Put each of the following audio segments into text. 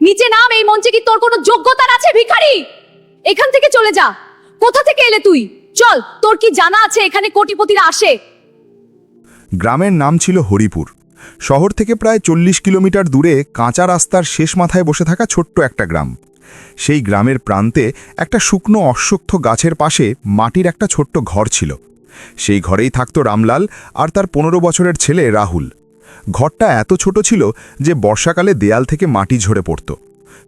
নিচে নাম এই মঞ্চে কি তোর কোনো যোগ্যতার আছে, ভিখারি? এখান থেকে চলে যা। কোথা থেকে এলে তুই? চল, তোর কি জানা আছে এখানে কোটিপতিরা আসে? গ্রামের নাম ছিল হরিপুর। শহর থেকে প্রায় চল্লিশ কিলোমিটার দূরে কাঁচা রাস্তার শেষ মাথায় বসে থাকা ছোট্ট একটা গ্রাম। সেই গ্রামের প্রান্তে একটা শুকনো অশ্বত্থ গাছের পাশে মাটির একটা ছোট্ট ঘর ছিল। সেই ঘরেই থাকত রামলাল আর তার পনেরো বছরের ছেলে রাহুল। ঘরটা এত ছোট ছিল যে বর্ষাকালে দেয়াল থেকে মাটি ঝরে পড়ত।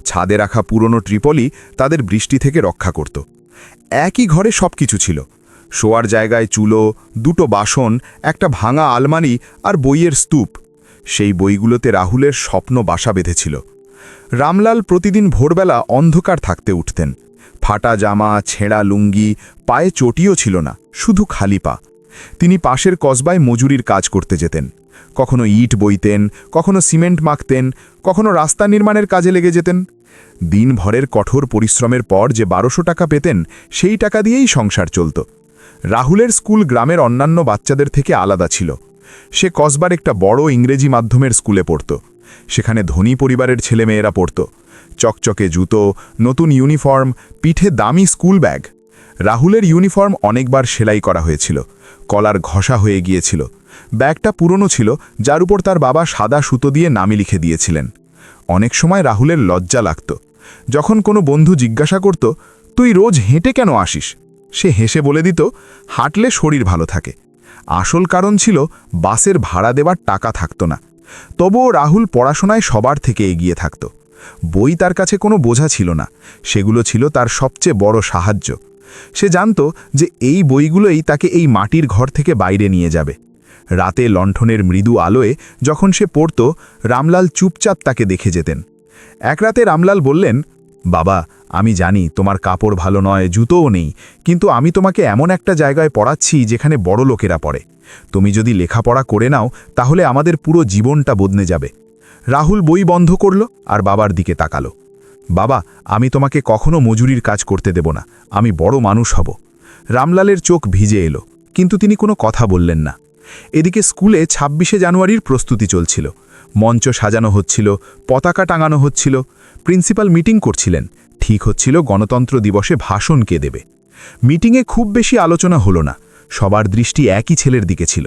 ছাদে রাখা পুরনো ট্রিপলি তাদের বৃষ্টি থেকে রক্ষা করত। একই ঘরে সব কিছু ছিল। শোয়ার জায়গায় চুলো, দুটো বাসন, একটা ভাঙা আলমারি আর বইয়ের স্তূপ। সেই বইগুলোতে রাহুলের স্বপ্ন বাসা বেঁধেছিল। রামলাল প্রতিদিন ভোরবেলা অন্ধকার থাকতে উঠতেন। ফাটা জামা, ছেঁড়া লুঙ্গি, পায়ে চটিও ছিল না, শুধু খালি পা। তিনি পাশের কসবায় মজুরির কাজ করতে যেতেন। কখনো ইট বইতেন, কখনো সিমেন্ট মাখতেন, কখনো রাস্তা নির্মাণের কাজে লেগে যেতেন। দিনভরের কঠোর পরিশ্রমের পর যে বারোশো টাকা পেতেন, সেই টাকা দিয়েই সংসার চলত। রাহুলের স্কুল গ্রামের অন্যান্য বাচ্চাদের থেকে আলাদা ছিল। সে কসবার একটা বড় ইংরেজি মাধ্যমের স্কুলে পড়ত। সেখানে ধনী পরিবারের ছেলেমেয়েরা পড়ত। চকচকে জুতো, নতুন ইউনিফর্ম, পিঠে দামি স্কুল ব্যাগ। রাহুলের ইউনিফর্ম অনেকবার সেলাই করা হয়েছিল। কলার ঘষা হয়ে গিয়েছিল। ব্যাগটা পুরনো ছিল, যার উপর তার বাবা সাদা সুতো দিয়ে নামি লিখে দিয়েছিলেন। অনেক সময় রাহুলের লজ্জা লাগত। যখন কোনো বন্ধু জিজ্ঞাসা করত, তুই রোজ হেঁটে কেন আসিস? সে হেসে বলে দিত, হাঁটলে শরীর ভালো থাকে। আসল কারণ ছিল, বাসের ভাড়া দেবার টাকা থাকত না। তবুও রাহুল পড়াশোনায় সবার থেকে এগিয়ে থাকত। বই তার কাছে কোনো বোঝা ছিল না। সেগুলো ছিল তার সবচেয়ে বড় সাহায্য। সে জানত যে এই বইগুলোই তাকে এই মাটির ঘর থেকে বাইরে নিয়ে যাবে। রাতে লণ্ঠনের মৃদু আলোয় যখন সে পড়ত, রামলাল চুপচাপ তাকে দেখে যেতেন। এক রাতে রামলাল বললেন, বাবা, আমি জানি তোমার কাপড় ভালো নয়, জুতোও নেই, কিন্তু আমি তোমাকে এমন একটা জায়গায় পড়াচ্ছি যেখানে বড় লোকেরা পড়ে। তুমি যদি লেখাপড়া করে নাও, তাহলে আমাদের পুরো জীবনটা বদলে যাবে। রাহুল বই বন্ধ করল আর বাবার দিকে তাকালো। বাবা, আমি তোমাকে কখনো মজুরির কাজ করতে দেব না। আমি বড় মানুষ হব। রামলালের চোখ ভিজে এলো, কিন্তু তিনি কোনো কথা বললেন না। এদিকে স্কুলে ছাব্বিশে জানুয়ারির প্রস্তুতি চলছিল। মঞ্চ সাজানো হচ্ছিল, পতাকা টাঙানো হচ্ছিল, প্রিন্সিপাল মিটিং করছিলেন। ঠিক হচ্ছিল গণতন্ত্র দিবসে ভাষণ কে দেবে। মিটিংয়ে খুব বেশি আলোচনা হলো না, সবার দৃষ্টি একই ছেলের দিকে ছিল।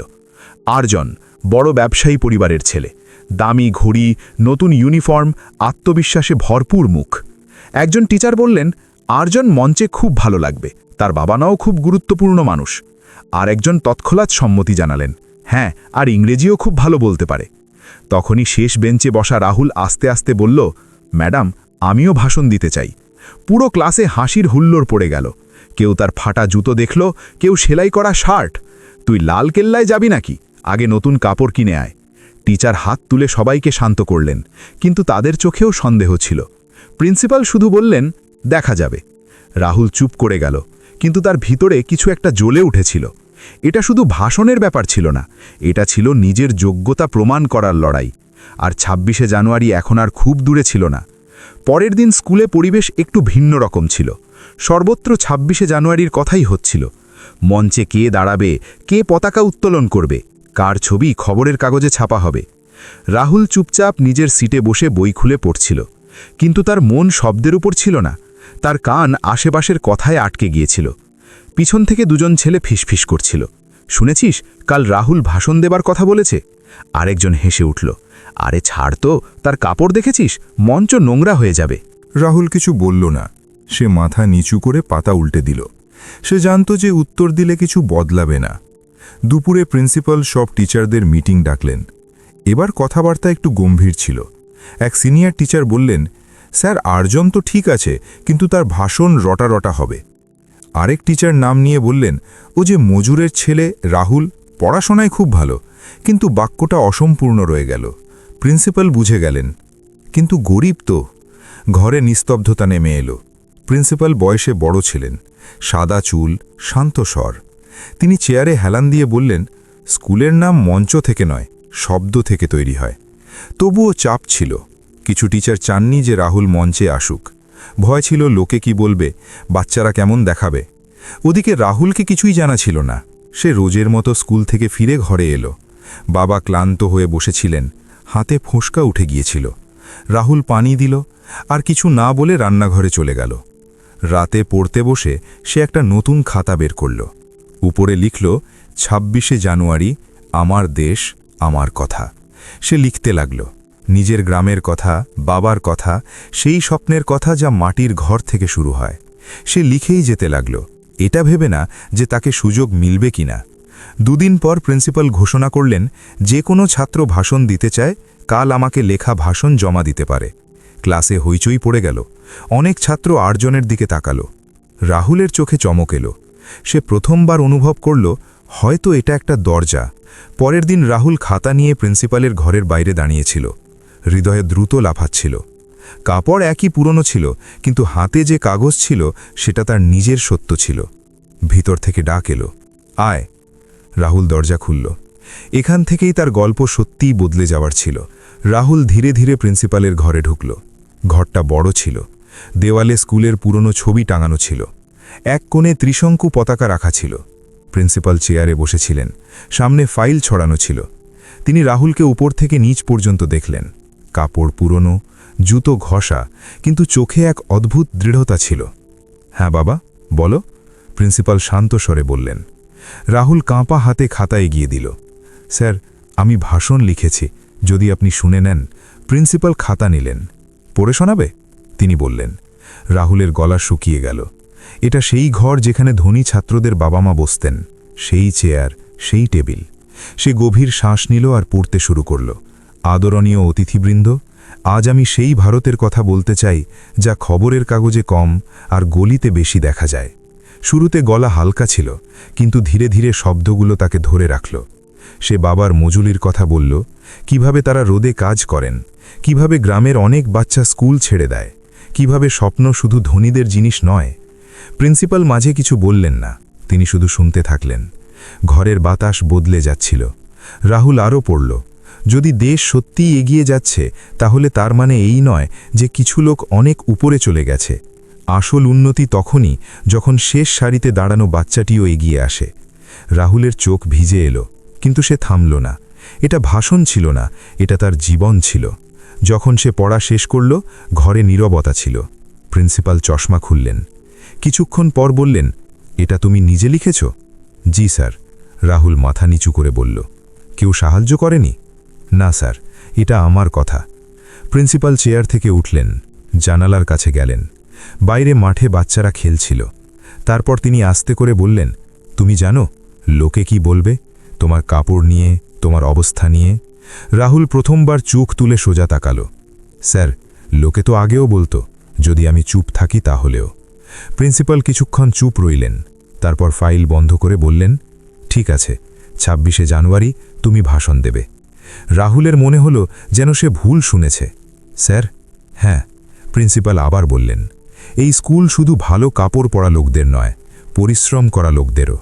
আরজন বড় ব্যবসায়ী পরিবারের ছেলে। দামি ঘড়ি, নতুন ইউনিফর্ম, আত্মবিশ্বাসে ভরপুর মুখ। একজন টিচার বললেন, আরজন মঞ্চে খুব ভালো লাগবে। তার বাবানাও খুব গুরুত্বপূর্ণ মানুষ। আর একজন তৎক্ষলাৎ সম্মতি জানালেন হ্যাঁ আর ইংরেজিও খুব ভালো বলতে পারে। তখনই শেষ বেঞ্চে বসা রাহুল আস্তে আস্তে বলল, ম্যাডাম, আমিও ভাষণ দিতে চাই। পুরো ক্লাসে হাসির হুল্লোড় পড়ে গেল। কেউ তার ফাটা জুতো দেখল, কেউ সেলাই করা শার্ট। তুই লাল কেল্লায় যাবি নাকি? আগে নতুন কাপড় কিনে আয়। টিচার হাত তুলে সবাইকে শান্ত করলেন, কিন্তু তাদের চোখেও সন্দেহ ছিল। প্রিন্সিপাল শুধু বললেন, দেখা যাবে। রাহুল চুপ করে গেল, কিন্তু তার ভিতরে কিছু একটা জ্বলে উঠেছিল। এটা শুধু ভাষণের ব্যাপার ছিল না, এটা ছিল নিজের যোগ্যতা প্রমাণ করার লড়াই। আর ছাব্বিশে জানুয়ারি এখন আর খুব দূরে ছিল না। পরের দিন স্কুলে পরিবেশ একটু ভিন্ন রকম ছিল। সর্বত্র ছাব্বিশে জানুয়ারির কথাই হচ্ছিল, মঞ্চে কে দাঁড়াবে, কে পতাকা উত্তোলন করবে? কার ছবি খবরের কাগজে ছাপা হবে। রাহুল চুপচাপ নিজের সিটে বসে বই খুলে পড়ছিল। কিন্তু তার মন শব্দের উপর ছিল না। তার কান আশেপাশের কথায় আটকে গিয়েছিল। পিছন থেকে দুজন ছেলে ফিসফিস করছিল। শুনেছিস, কাল রাহুল ভাষণ দেবার কথা বলেছে? আরেকজন হেসে উঠল, আরে ছাড় তো, তার কাপড় দেখেছিস? মঞ্চ নোংরা হয়ে যাবে। রাহুল কিছু বলল না। সে মাথা নিচু করে পাতা উল্টে দিল। সে জানত যে উত্তর দিলে কিছু বদলাবে না। দুপুরে প্রিন্সিপাল সব টিচারদের মিটিং ডাকলেন। এবার কথাবার্তা একটু গম্ভীর ছিল। এক সিনিয়র টিচার বললেন, স্যার, আর্জন তো ঠিক আছে, কিন্তু তার ভাষণ রটা রটা হবে। আরেক টিচার নাম নিয়ে বললেন, ও যে মজুরের ছেলে, রাহুল, পড়াশোনায় খুব ভালো, কিন্তু বাক্যটা অসম্পূর্ণ রয়ে গেল। প্রিন্সিপাল বুঝে গেলেন, কিন্তু গরিব তো। ঘরে নিস্তব্ধতা নেমে এলো। প্রিন্সিপাল বয়সে বড় ছিলেন, সাদা চুল, শান্ত স্বর। তিনি চেয়ারে হেলান দিয়ে বললেন, স্কুলের নাম মঞ্চ থেকে নয়, শব্দ থেকে তৈরি হয়। তবুও চাপ ছিল। কিছু টিচার চাননি যে রাহুল মঞ্চে আসুক। ভয় ছিল লোকে কি বলবে, বাচ্চারা কেমন দেখাবে। ওদিকে রাহুলকে কিছুই জানা ছিল না। সে রোজের মতো স্কুল থেকে ফিরে ঘরে এলো। বাবা ক্লান্ত হয়ে বসেছিলেন, হাতে ফোঁসকা উঠে গিয়েছিল। রাহুল পানি দিল আর কিছু না বলে রান্নাঘরে চলে গেল। রাতে পড়তে বসে সে একটা নতুন খাতা বের করল। উপরে লিখল, ছাব্বিশে জানুয়ারি আমার দেশ, আমার কথা। সে লিখতে লাগল, নিজের গ্রামের কথা, বাবার কথা, সেই স্বপ্নের কথা যা মাটির ঘর থেকে শুরু হয়। সে লিখেই যেতে লাগল, এটা ভেবে না যে তাকে সুযোগ মিলবে কিনা দুদিন পর প্রিন্সিপাল ঘোষণা করলেন, যে কোনো ছাত্র ভাষণ দিতে চায়, কাল আমাকে লেখা ভাষণ জমা দিতে পারে। ক্লাসে হইচই পড়ে গেল, অনেক ছাত্র আটজনের দিকে তাকালো। রাহুলের চোখে চমক এলো সে প্রথমবার অনুভব করল, হয়তো এটা একটা দরজা। পরের দিন রাহুল খাতা নিয়ে প্রিন্সিপালের ঘরের বাইরে দাঁড়িয়েছিল। হৃদয়ে দ্রুত লাফাচ্ছিল। কাপড় একই পুরনো ছিল, কিন্তু হাতে যে কাগজ ছিল, সেটা তার নিজের সত্য ছিল। ভিতর থেকে ডাক এলো, আয়। রাহুল দরজা খুলল। এখান থেকেই তার গল্প সত্যিই বদলে যাওয়ার ছিল। রাহুল ধীরে ধীরে প্রিন্সিপালের ঘরে ঢুকল। ঘরটা বড় ছিল। দেওয়ালে স্কুলের পুরনো ছবি টাঙানো ছিল। এক কোণে ত্রিশঙ্কু পতাকা রাখা ছিল। প্রিন্সিপাল চেয়ারে বসেছিলেন। সামনে ফাইল ছড়ানো ছিল। তিনি রাহুলকে উপর থেকে নিচ পর্যন্ত দেখলেন। কাপড় পুরনো, জুতো ঘষা, কিন্তু চোখে এক অদ্ভুত দৃঢ়তা ছিল। হ্যাঁ বাবা, বলো। প্রিন্সিপাল শান্ত স্বরে বললেন। রাহুল কাঁপা হাতে খাতা এগিয়ে দিল। স্যার, আমি ভাষণ লিখেছি। যদি আপনি শুনে নেন। প্রিন্সিপাল খাতা নিলেন। পড়ে শোনাবে? তিনি বললেন। রাহুলের গলা শুকিয়ে গেল। এটা সেই ঘর যেখানে ধনী ছাত্রদের বাবা মা বসতেন, সেই চেয়ার, সেই টেবিল। সে গভীর শ্বাস নিল আর পড়তে শুরু করল। আদরণীয় অতিথিবৃন্দ, আজ আমি সেই ভারতের কথা বলতে চাই, যা খবরের কাগজে কম আর গলিতে বেশি দেখা যায়। শুরুতে গলা হালকা ছিল, কিন্তু ধীরে ধীরে শব্দগুলো তাকে ধরে রাখল। সে বাবার মজুলির কথা বলল, কীভাবে তারা রোদে কাজ করেন? কীভাবে গ্রামের অনেক বাচ্চা স্কুল ছেড়ে দেয়? কীভাবে স্বপ্ন শুধু ধনীদের জিনিস নয় প্রিন্সিপাল মাঝে কিছু বললেন না, তিনি শুধু শুনতে থাকলেন। ঘরের বাতাস বদলে যাচ্ছিল। রাহুল আরও পড়ল, যদি দেশ সত্যিই এগিয়ে যাচ্ছে, তাহলে তার মানে এই নয় যে কিছু লোক অনেক উপরে চলে গেছে। আসল উন্নতি তখনই যখন শেষ সারিতে দাঁড়ানো বাচ্চাটিও এগিয়ে আসে। রাহুলের চোখ ভিজে এলো, কিন্তু সে থামল না। এটা ভাষণ ছিল না, এটা তার জীবন ছিল। যখন সে পড়া শেষ করল, ঘরে নীরবতা ছিল। প্রিন্সিপাল চশমা খুললেন। কিছুক্ষণ পর বললেন, এটা তুমি নিজে লিখেছ? জি, স্যার। রাহুল মাথা নিচু করে বলল, কেউ সাহায্য করেনি? না, স্যার, এটা আমার কথা। প্রিন্সিপাল চেয়ার থেকে উঠলেন, জানালার কাছে গেলেন, বাইরে মাঠে বাচ্চারা খেলছিল। তারপর তিনি আস্তে করে বললেন, তুমি জানো, লোকে কি বলবে? তোমার কাপড় নিয়ে, তোমার অবস্থা নিয়ে? রাহুল প্রথমবার চোখ তুলে সোজা তাকালো, স্যার, লোকে তো আগেও বলতো, যদি আমি চুপ থাকি তাহলেও। প্রিন্সিপাল কিছুক্ষণ চুপ রইলেন, তারপর ফাইল বন্ধ করে বললেন, ঠিক আছে, ছাব্বিশে জানুয়ারি তুমি ভাষণ দেবে। রাহুলের মনে হলো যেন সে ভুল শুনেছে। স্যার? হ্যাঁ প্রিন্সিপাল আবার বললেন, এই স্কুল শুধু ভালো কাপড় পরা লোকদের নয়, পরিশ্রম করা লোকদেরও।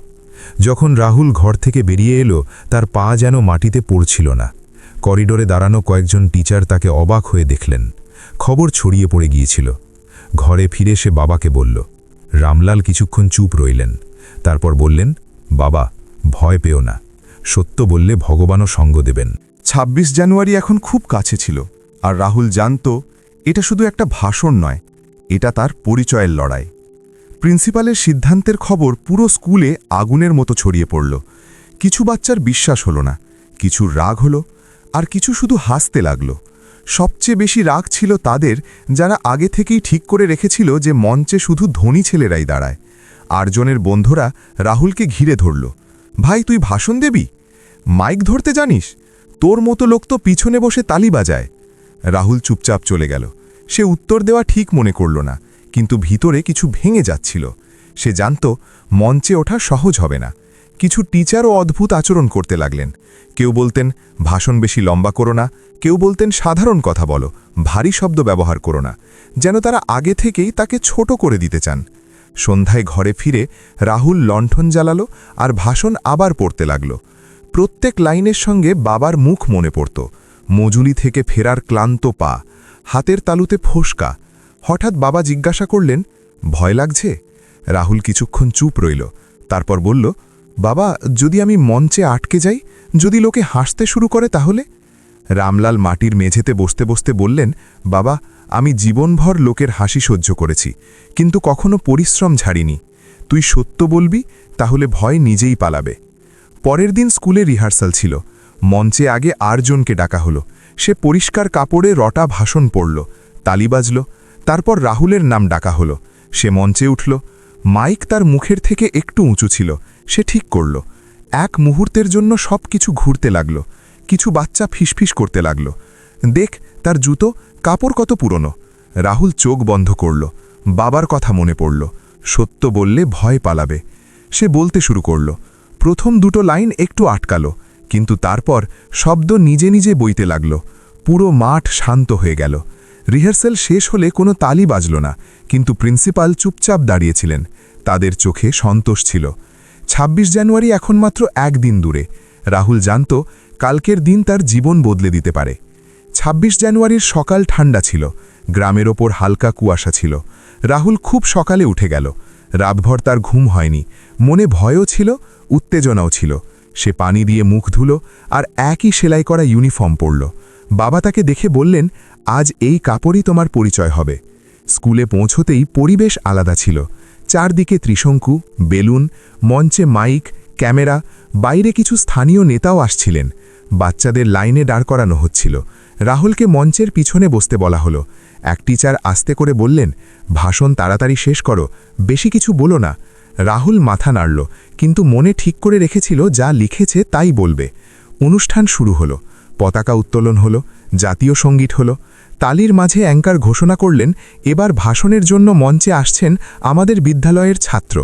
যখন রাহুল ঘর থেকে বেরিয়ে এলো, তার পা যেন মাটিতে পড়ছিল না। করিডোরে দাঁড়ানো কয়েকজন টিচার তাকে অবাক হয়ে দেখলেন। খবর ছড়িয়ে পড়ে গিয়েছিল। ঘরে ফিরে সে বাবাকে বলল, রামলাল কিছুক্ষণ চুপ রইলেন। তারপর বললেন, বাবা, ভয় পেও না। সত্য বললে ভগবানও সঙ্গ দেবেন। ২৬ জানুয়ারি এখন খুব কাছে ছিল, আর রাহুল জানত, এটা শুধু একটা ভাষণ নয়, এটা তার পরিচয়ের লড়াই। প্রিন্সিপালের সিদ্ধান্তের খবর পুরো স্কুলে আগুনের মতো ছড়িয়ে পড়ল। কিছু বাচ্চার বিশ্বাস হলো না, কিছু রাগ হলো, আর কিছু শুধু হাসতে লাগল। সবচেয়ে বেশি রাগ ছিল তাদের, যারা আগে থেকেই ঠিক করে রেখেছিল যে মঞ্চে শুধু ধনী ছেলেরাই দাঁড়ায়। আটজনের বন্ধুরা রাহুলকে ঘিরে ধরল। ভাই, তুই ভাষণ দেবি? মাইক ধরতে জানিস? তোর মতো লোক তো পিছনে বসে তালি বাজায়। রাহুল চুপচাপ চলে গেল। সে উত্তর দেওয়া ঠিক মনে করল না, কিন্তু ভিতরে কিছু ভেঙে যাচ্ছিল। সে জানত মঞ্চে ওঠা সহজ হবে না। কিছু টিচারও অদ্ভুত আচরণ করতে লাগলেন। কেউ বলতেন, ভাষণ বেশি লম্বা করো না। কেউ বলতেন, সাধারণ কথা বলো, ভারী শব্দ ব্যবহার করো না। যেন তারা আগে থেকেই তাকে ছোট করে দিতে চান। সন্ধ্যায় ঘরে ফিরে রাহুল লণ্ঠন জ্বালালো আর ভাষণ আবার পড়তে লাগল। প্রত্যেক লাইনের সঙ্গে বাবার মুখ মনে পড়ত। মজুলি থেকে ফেরার ক্লান্ত পা, হাতের তালুতে ফোসকা। হঠাৎ বাবা জিজ্ঞাসা করলেন, ভয় লাগছে? রাহুল কিছুক্ষণ চুপ রইল, তারপর বলল বাবা, যদি আমি মঞ্চে আটকে যাই, যদি লোকে হাসতে শুরু করে তাহলে? রামলাল মাটির মেঝেতে বসতে বসতে বললেন, বাবা, আমি জীবনভর লোকের হাসি সহ্য করেছি, কিন্তু কখনো পরিশ্রম ছাড়িনি। তুই সত্য বলবি, তাহলে ভয় নিজেই পালাবে। পরের দিন স্কুলে রিহার্সাল ছিল। মঞ্চে আগে আরজনকে ডাকা হলো। সে পরিষ্কার কাপড়ে রটা ভাষণ পড়ল, তালি বাজল, তারপর রাহুলের নাম ডাকা হলো। সে মঞ্চে উঠল। মাইক তার মুখের থেকে একটু উঁচু ছিল। সে ঠিক করল। এক মুহূর্তের জন্য সব কিছু ঘুরতে লাগল। কিছু বাচ্চা ফিসফিস করতে লাগল। দেখ, তার জুতো, কাপড় কত পুরনো। রাহুল চোখ বন্ধ করল। বাবার কথা মনে পড়ল। সত্য বললে ভয় পালাবে। সে বলতে শুরু করল। প্রথম দুটো লাইন একটু আটকালো, কিন্তু তারপর শব্দ নিজে নিজে বইতে লাগল। পুরো মাঠ শান্ত হয়ে গেল। রিহার্সেল শেষ হলে কোনো তালি বাজল না, কিন্তু প্রিন্সিপাল চুপচাপ দাঁড়িয়েছিলেন। তাদের চোখে সন্তোষ ছিল। ২৬ জানুয়ারি এখন মাত্র একদিন দূরে। রাহুল জানত কালকের দিন তার জীবন বদলে দিতে পারে। ২৬ জানুয়ারির সকাল ঠান্ডা ছিল, গ্রামের ওপর হালকা কুয়াশা ছিল। রাহুল খুব সকালে উঠে গেল। রাতভর তার ঘুম হয়নি। মনে ভয়ও ছিল, উত্তেজনাও ছিল। সে পানি দিয়ে মুখ ধুলো আর একই সেলাই করা ইউনিফর্ম পরল। বাবা তাকে দেখে বললেন, আজ এই কাপড়ই তোমার পরিচয় হবে। স্কুলে পৌঁছতেই পরিবেশ আলাদা ছিল। চারদিকে ত্রিশঙ্কু, বেলুন, মঞ্চে মাইক, ক্যামেরা, বাইরে কিছু স্থানীয় নেতাও আসছিলেন। বাচ্চাদের লাইনে দাঁড় করানো হচ্ছিল। রাহুলকে মঞ্চের পিছনে বসতে বলা হলো। এক টিচার আস্তে করে বললেন, ভাষণ তাড়াতাড়ি শেষ করো, বেশি কিছু বলো না। রাহুল মাথা নাড়ল, কিন্তু মনে ঠিক করে রেখেছিল যা লিখেছে তাই বলবে। অনুষ্ঠান শুরু হলো, পতাকা উত্তোলন হলো, জাতীয় সংগীত হলো তালির মাঝে অ্যাঙ্কার ঘোষণা করলেন, এবার ভাষণের জন্য মঞ্চে আসছেন আমাদের বিদ্যালয়ের ছাত্র।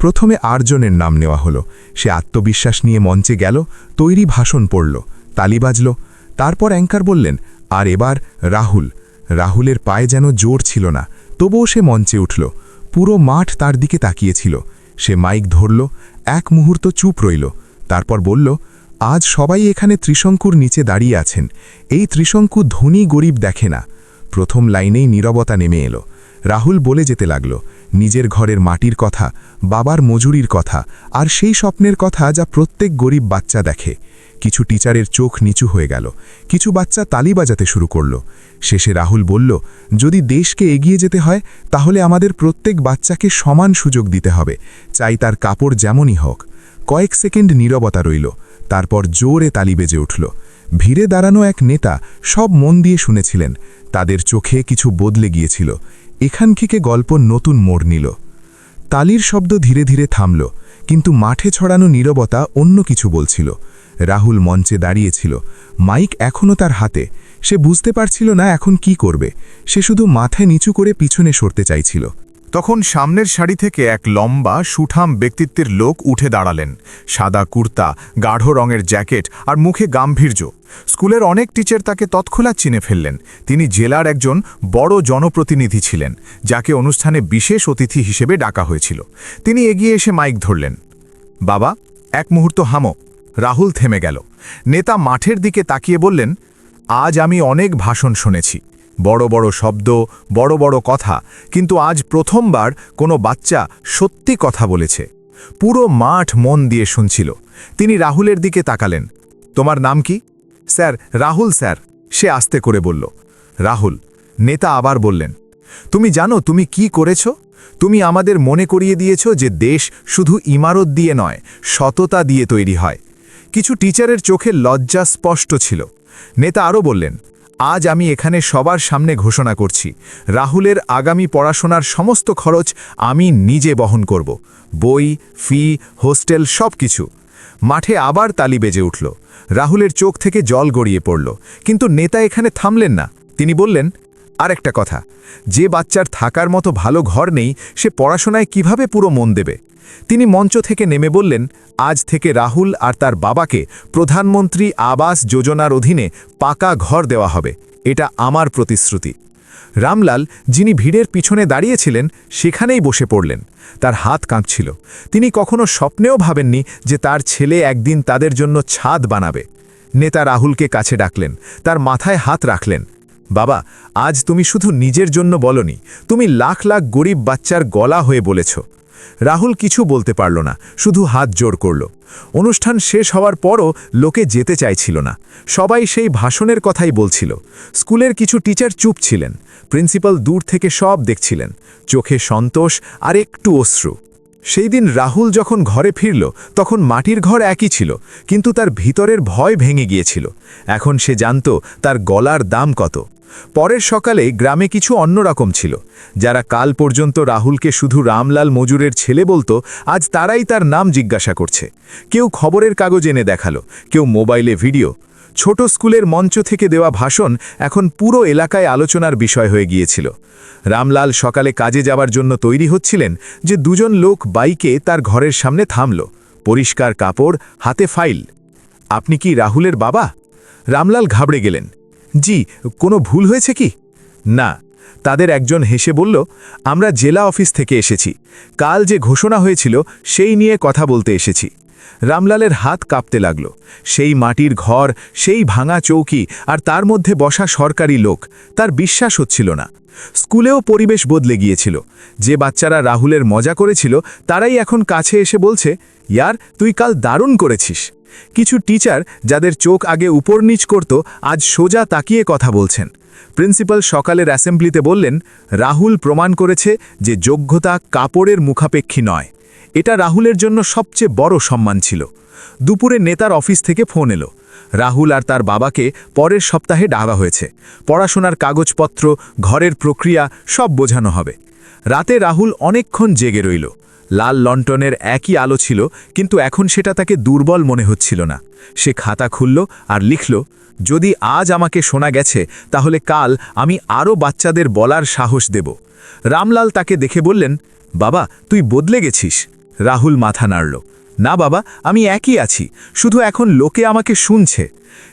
প্রথমে আটজনের নাম নেওয়া হলো। সে আত্মবিশ্বাস নিয়ে মঞ্চে গেল, তৈরি ভাষণ পড়ল, তালি বাজল। তারপর অ্যাঙ্কার বললেন, আর এবার রাহুল। রাহুলের পায়ে যেন জোর ছিল না, তবুও সে মঞ্চে উঠল। পুরো মাঠ তার দিকে তাকিয়েছিল। সে মাইক ধরল, এক মুহূর্ত চুপ রইল। তারপর বলল আজ সবাই এখানে ত্রিশঙ্কুর নিচে দাঁড়িয়ে আছেন। এই ত্রিশঙ্কু ধনী গরিব দেখে না। প্রথম লাইনেই নীরবতা নেমে এলো। রাহুল বলে যেতে লাগল, নিজের ঘরের মাটির কথা, বাবার মজুরির কথা, আর সেই স্বপ্নের কথা যা প্রত্যেক গরিব বাচ্চা দেখে। কিছু টিচারের চোখ নিচু হয়ে গেল, কিছু বাচ্চা তালি বাজাতে শুরু করল। শেষে রাহুল বলল, যদি দেশকে এগিয়ে যেতে হয়, তাহলে আমাদের প্রত্যেক বাচ্চাকে সমান সুযোগ দিতে হবে। চাই তার কাপড় যেমনই হোক। কয়েক সেকেন্ড নীরবতা রইল, তারপর জোরে তালি বেজে উঠল। ভিড়ে দাঁড়ানো এক নেতা সব মন দিয়ে শুনেছিলেন, তাদের চোখে কিছু বদলে গিয়েছিল। এখান থেকে গল্প নতুন মোড় নিল। তালির শব্দ ধীরে ধীরে থামল, কিন্তু মাঠে ছড়ানো নীরবতা অন্য কিছু বলছিল। রাহুল মঞ্চে দাঁড়িয়েছিল, মাইক এখনও তার হাতে। সে বুঝতে পারছিল না এখন কি করবে, সে শুধু মাথায় নিচু করে পিছনে সরতে চাইছিল। তখন সামনের সারি থেকে এক লম্বা, সুঠাম ব্যক্তিত্বের লোক উঠে দাঁড়ালেন। সাদা কুর্তা, গাঢ় রঙের জ্যাকেট আর মুখে গাম্ভীর্য। স্কুলের অনেক টিচার তাকে তৎক্ষণাৎ চিনে ফেললেন। তিনি জেলার একজন বড় জনপ্রতিনিধি ছিলেন, যাকে অনুষ্ঠানে বিশেষ অতিথি হিসেবে ডাকা হয়েছিল। তিনি এগিয়ে এসে মাইক ধরলেন, বাবা, এক মুহূর্ত হামো। রাহুল থেমে গেল। নেতা মাঠের দিকে তাকিয়ে বললেন, আজ আমি অনেক ভাষণ শুনেছি। বড় বড় শব্দ, বড় বড় কথা, কিন্তু আজ প্রথমবার কোনো বাচ্চা সত্যি কথা বলেছে। পুরো মাঠ মন দিয়ে শুনছিল। তিনি রাহুলের দিকে তাকালেন। তোমার নাম কি? স্যার, রাহুল স্যার, সে আস্তে করে বলল। রাহুল, নেতা আবার বললেন। তুমি জানো তুমি কি করেছ? তুমি আমাদের মনে করিয়ে দিয়েছ যে দেশ শুধু ইমারত দিয়ে নয়, সততা দিয়ে তৈরি হয়। কিছু টিচারের চোখে লজ্জা স্পষ্ট ছিল। নেতা আরও বললেন আজ আমি এখানে সবার সামনে ঘোষণা করছি, রাহুলের আগামী পড়াশোনার সমস্ত খরচ আমি নিজে বহন করব, বই, ফি, হোস্টেল সব কিছু মাঠে আবার তালি বেজে উঠল, রাহুলের চোখ থেকে জল গড়িয়ে পড়ল, কিন্তু নেতা এখানে থামলেন না। তিনি বললেন আর একটা কথা, যে বাচ্চার থাকার মতো ভালো ঘর নেই, সে পড়াশোনায় কীভাবে পুরো মন দেবে? তিনি মঞ্চ থেকে নেমে বললেন, আজ থেকে রাহুল আর তার বাবাকে প্রধানমন্ত্রী আবাস যোজনার অধীনে পাকা ঘর দেওয়া হবে। এটা আমার প্রতিশ্রুতি। রামলাল, যিনি ভিড়ের পিছনে দাঁড়িয়েছিলেন, সেখানেই বসে পড়লেন। তার হাত কাঁপছিল। তিনি কখনো স্বপ্নেও ভাবেননি যে তার ছেলে একদিন তাদের জন্য ছাদ বানাবে। নেতা রাহুলকে কাছে ডাকলেন, তার মাথায় হাত রাখলেন। বাবা, আজ তুমি শুধু নিজের জন্য বলনি, তুমি লাখ লাখ গরিব বাচ্চার গলা হয়ে বলেছ। রাহুল কিছু বলতে পারল না, শুধু হাত জোর করল। অনুষ্ঠান শেষ হওয়ার পরও লোকে যেতে চাইছিল না। সবাই সেই ভাষণের কথাই বলছিল। স্কুলের কিছু টিচার চুপ ছিলেন। প্রিন্সিপাল দূর থেকে সব দেখছিলেন। চোখে সন্তোষ আর একটু অশ্রু। সেই দিন রাহুল যখন ঘরে ফিরল, তখন মাটির ঘর একই ছিল, কিন্তু তার ভিতরের ভয় ভেঙে গিয়েছিল। এখন সে জানত তার গলার দাম কত। পরের সকালে গ্রামে কিছু অন্যরকম ছিল। যারা কাল পর্যন্ত রাহুলকে শুধু রামলাল মজুরের ছেলে বলতো, আজ তারাই তার নাম জিজ্ঞাসা করছে। কেউ খবরের কাগজ এনে দেখাল, কেউ মোবাইলে ভিডিও। ছোট স্কুলের মঞ্চ থেকে দেওয়া ভাষণ এখন পুরো এলাকায় আলোচনার বিষয় হয়ে গিয়েছিল। রামলাল সকালে কাজে যাবার জন্য তৈরি হচ্ছিলেন যে দুজন লোক বাইকে তার ঘরের সামনে থামল। পরিষ্কার কাপড়, হাতে ফাইল। আপনি কি রাহুলের বাবা? রামলাল ঘাবড়ে গেলেন। জি, কোনো ভুল হয়েছে কি? না। তাদের একজন হেসে বলল, আমরা জেলা অফিস থেকে এসেছি। কাল যে ঘোষণা হয়েছিল, সেই নিয়ে কথা বলতে এসেছি। রামলালের হাত কাঁপতে লাগল। সেই মাটির ঘর, সেই ভাঙা চৌকি আর তার মধ্যে বসা সরকারি লোক, তার বিশ্বাস হচ্ছিল না। স্কুলেও পরিবেশ বদলে গিয়েছিল। যে বাচ্চারা রাহুলের মজা করেছিল, তারাই এখন কাছে এসে বলছে, ইয়ার, তুই কাল দারুণ করেছিস। কিছু টিচার যাদের চোখ আগে উপর নিচ করত, আজ সোজা তাকিয়ে কথা বলছেন। প্রিন্সিপাল সকালের অ্যাসেম্বলিতে বললেন, রাহুল প্রমাণ করেছে যে যোগ্যতা কাপড়ের মুখাপেক্ষী নয়। এটা রাহুলের জন্য সবচেয়ে বড় সম্মান ছিল। দুপুরে নেতার অফিস থেকে ফোন এলো। রাহুল আর তার বাবাকে পরের সপ্তাহে ডাকা হয়েছে। পড়াশোনার কাগজপত্র, ঘরের প্রক্রিয়া সব বোঝানো হবে। রাতে রাহুল অনেকক্ষণ জেগে রইল। লাল লন্টনের একই আলো ছিল, কিন্তু এখন সেটা তাকে দুর্বল মনে হচ্ছিল না। সে খাতা খুলল আর লিখল, যদি আজ আমাকে শোনা গেছে, তাহলে কাল আমি আরও বাচ্চাদের বলার সাহস দেব। রামলাল তাকে দেখে বললেন, বাবা, তুই বদলে গেছিস। রাহুল মাথা নাড়ল, না বাবা, আমি একই আছি, শুধু এখন লোকে আমাকে শুনছে।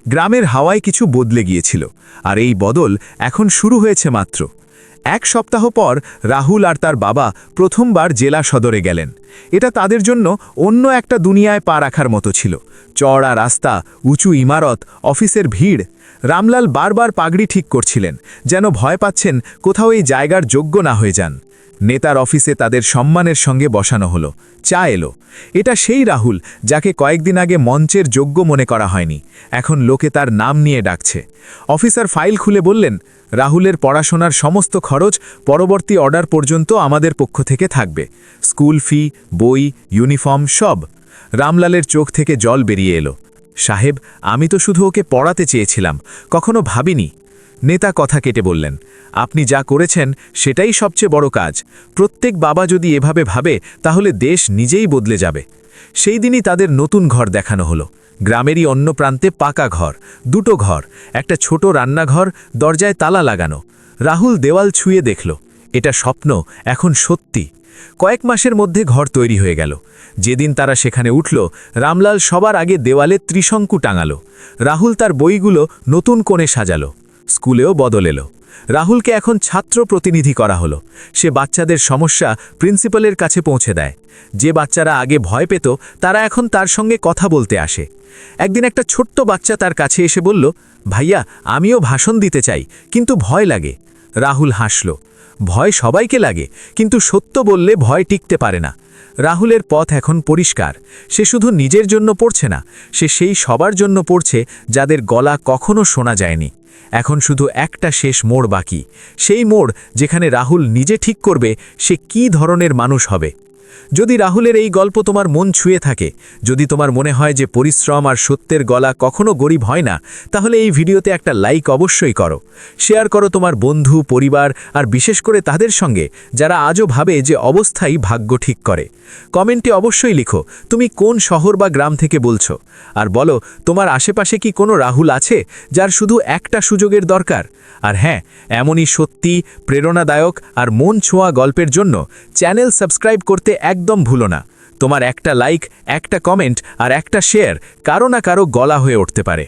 গ্রামের হাওয়ায় কিছু বদলে গিয়েছিল, আর এই বদল এখন শুরু হয়েছে মাত্র। এক সপ্তাহ পর রাহুল আর তার বাবা প্রথমবার জেলা সদরে গেলেন। এটা তাদের জন্য অন্য একটা দুনিয়ায় পা রাখার মতো ছিল। চড়া রাস্তা, উঁচু ইমারত, অফিসের ভিড়। রামলাল বারবার পাগড়ি ঠিক করছিলেন, যেন ভয় পাচ্ছেন কোথাও এই জায়গার যোগ্য না হয়ে যান। নেতার অফিসে তাদের সম্মানের সঙ্গে বসানো হলো। চা এলো। এটা সেই রাহুল যাকে কয়েকদিন আগে মঞ্চের যোগ্য মনে করা হয়নি। এখন লোকে তার নাম নিয়ে ডাকছে। অফিসার ফাইল খুলে বললেন, রাহুলের পড়াশোনার সমস্ত খরচ পরবর্তী অর্ডার পর্যন্ত আমাদের পক্ষ থেকে থাকবে। স্কুল ফি, বই, ইউনিফর্ম সব। রামলালের চোখ থেকে জল বেরিয়ে এলো। সাহেব, আমি তো শুধু ওকে পড়াতে চেয়েছিলাম। কখনো ভাবিনি নেতা কথা কেটে বললেন, আপনি যা করেছেন সেটাই সবচেয়ে বড় কাজ। প্রত্যেক বাবা যদি এভাবে ভাবে, তাহলে দেশ নিজেই বদলে যাবে। সেই দিনই তাদের নতুন ঘর দেখানো হলো। গ্রামেরই অন্য প্রান্তে পাকা ঘর, দুটো ঘর, একটা ছোট রান্নাঘর, দরজায় তালা লাগানো। রাহুল দেওয়াল ছুঁয়ে দেখল, এটা স্বপ্ন, এখন সত্যি। কয়েক মাসের মধ্যে ঘর তৈরি হয়ে গেল। যেদিন তারা সেখানে উঠল, রামলাল সবার আগে দেওয়ালে ত্রিশঙ্কু টাঙালো। রাহুল তার বইগুলো নতুন কোণে সাজালো। স্কুলেও বদল এলো। রাহুলকে এখন ছাত্র প্রতিনিধি করা হলো। সে বাচ্চাদের সমস্যা প্রিন্সিপালের কাছে পৌঁছে দেয়। যে বাচ্চারা আগে ভয় পেত, তারা এখন তার সঙ্গে কথা বলতে আসে। একদিন একটা ছোট্ট বাচ্চা তার কাছে এসে বলল, ভাইয়া, আমিও ভাষণ দিতে চাই, কিন্তু ভয় লাগে। রাহুল হাসল, ভয় সবাইকে লাগে, কিন্তু সত্য বললে ভয় টিকতে পারে না। রাহুলের পথ এখন পরিষ্কার। সে শুধু নিজের জন্য পড়ছে না, সে সেই সবার জন্য পড়ছে যাদের গলা কখনো শোনা যায়নি। এখন শুধু একটা শেষ মোড় বাকি। সেই মোড় যেখানে রাহুল নিজে ঠিক করবে, সে কি ধরনের মানুষ হবে? যদি রাহুলের এই গল্প তোমার মন ছুঁয়ে থাকে, যদি তোমার মনে হয় যে পরিশ্রম আর সত্যের গলা কখনো গরিব হয় না, তাহলে এই ভিডিওতে একটা লাইক অবশ্যই করো। শেয়ার করো তোমার বন্ধু, পরিবার আর বিশেষ করে তাদের সঙ্গে, যারা আজও ভাবে যে অবস্থাই ভাগ্য ঠিক করে। কমেন্টে অবশ্যই লিখো, তুমি কোন শহর বা গ্রাম থেকে বলছো? আর বলো, তোমার আশেপাশে কি কোনো রাহুল আছে, যার শুধু একটা সুযোগের দরকার? আর হ্যাঁ এমনই সত্যি, প্রেরণাদায়ক আর মন ছোঁয়া গল্পের জন্য চ্যানেল সাবস্ক্রাইব করতে একদম ভুলো না। তোমার একটা লাইক একটা কমেন্ট আর একটা শেয়ার কারও না কারও গলা হয়ে উঠতে পারে।